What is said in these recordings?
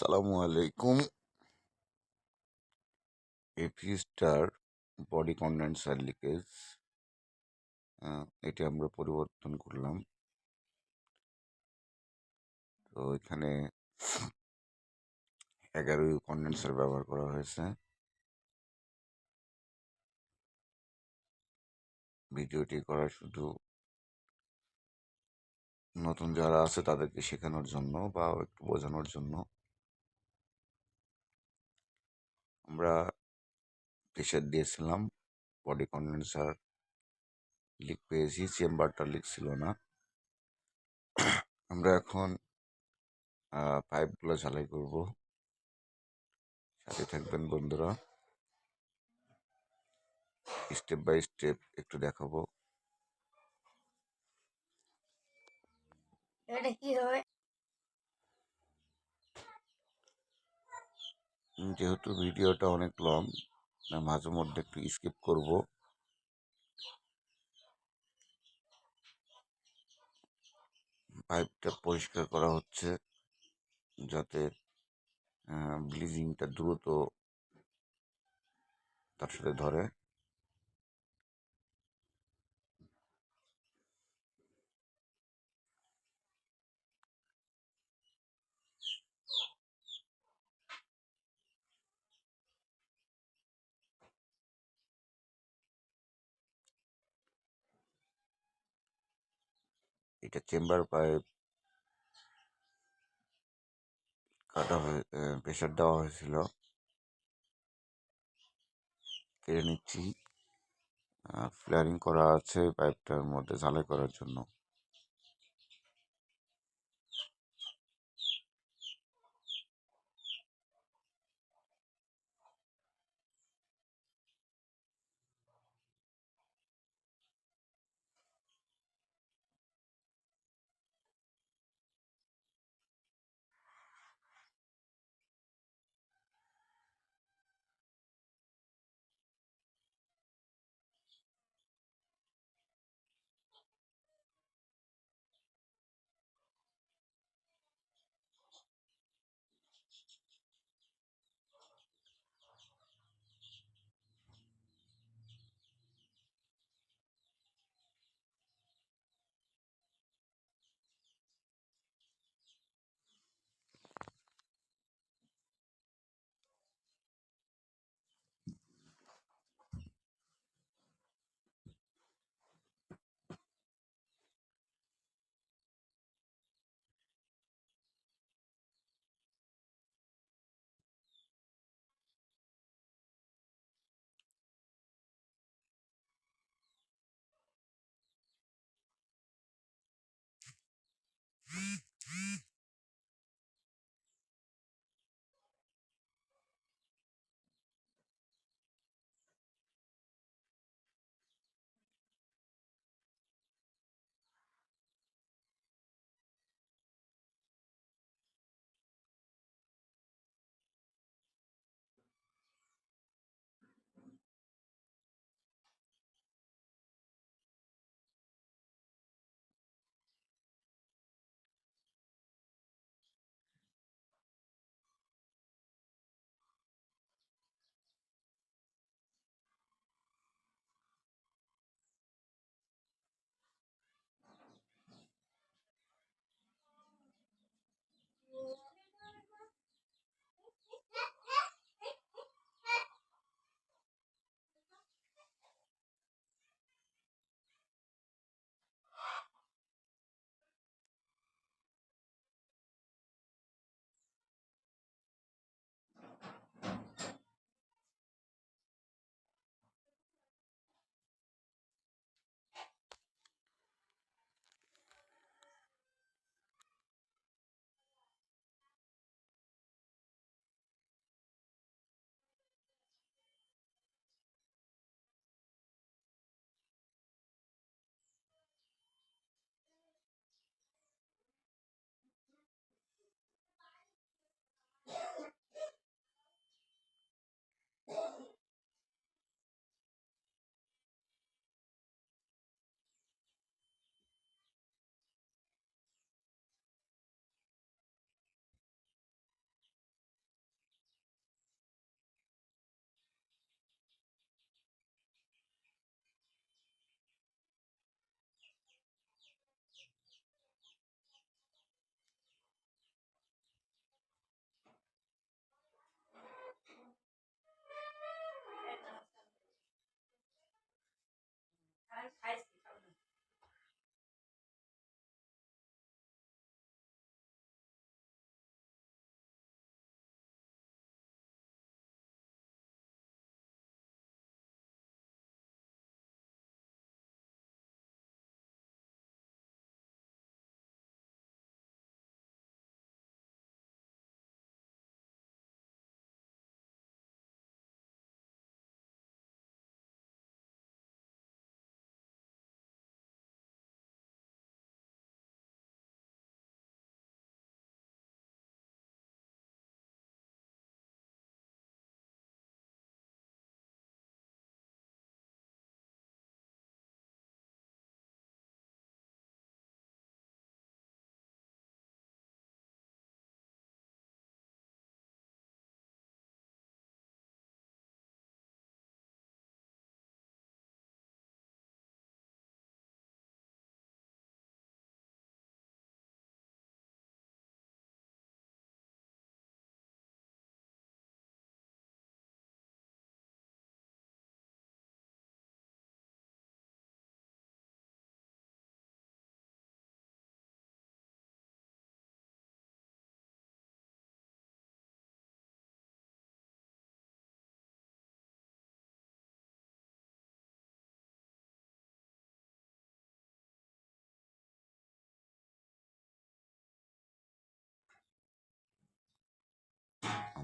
সালামু আলাইকুম। AP star body condenser leakage এটি আমরা পরিবর্তন করলাম। তো এখানে এগারো কন্ডেন্সার ব্যবহার করা হয়েছে। ভিডিওটি করা শুধু নতুন যারা আছে তাদেরকে শেখানোর জন্য বা একটু বোঝানোর জন্য। আমরা প্রেশার দিয়েছিলাম বডি কন্ডেন্সার লিক পেয়েছি চেম্বারটা লিক ছিল না। আমরা এখন পাইপগুলো ঝালাই করব। সাথে থাকবেন বন্ধুরা। স্টেপ বাই স্টেপ একটু দেখাবো। এটা কি হবে? যেহেতু ভিডিওটা অনেক লং মাঝে মধ্যে একটু স্কিপ করব। পাইপটা পরিষ্কার করা হচ্ছে যাতে ব্লিজিংটা দ্রুত তার সাথে ধরে। এটা চেম্বার পাইপ কাটা হয়ে প্রেশার দেওয়া হয়েছিল। কেড়ে নিচ্ছি। ফ্লারিং করা আছে পাইপটার মধ্যে, ঝালাই করার জন্য।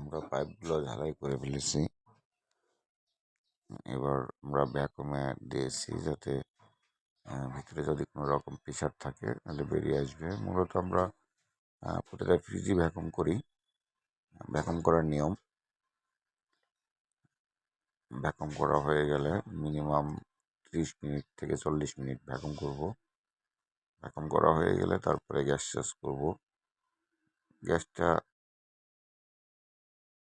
আমরা পাইপগুলো ঝালাই করে ফেলেছি। এবার আমরা ভ্যাকুমে দিয়েছি যাতে ভিতরে যদি কোনো রকম প্রেশার থাকে তাহলে বেরিয়ে আসবে। মূলত আমরা প্রতিটা ফ্রিজই ভ্যাকুম করি। ভ্যাকুম করার নিয়ম। ভ্যাকুম করা হয়ে গেলে মিনিমাম ত্রিশ মিনিট থেকে চল্লিশ মিনিট ভ্যাকুম করব। ভ্যাকুম করা হয়ে গেলে তারপরে গ্যাস চাষ করব। গ্যাসটা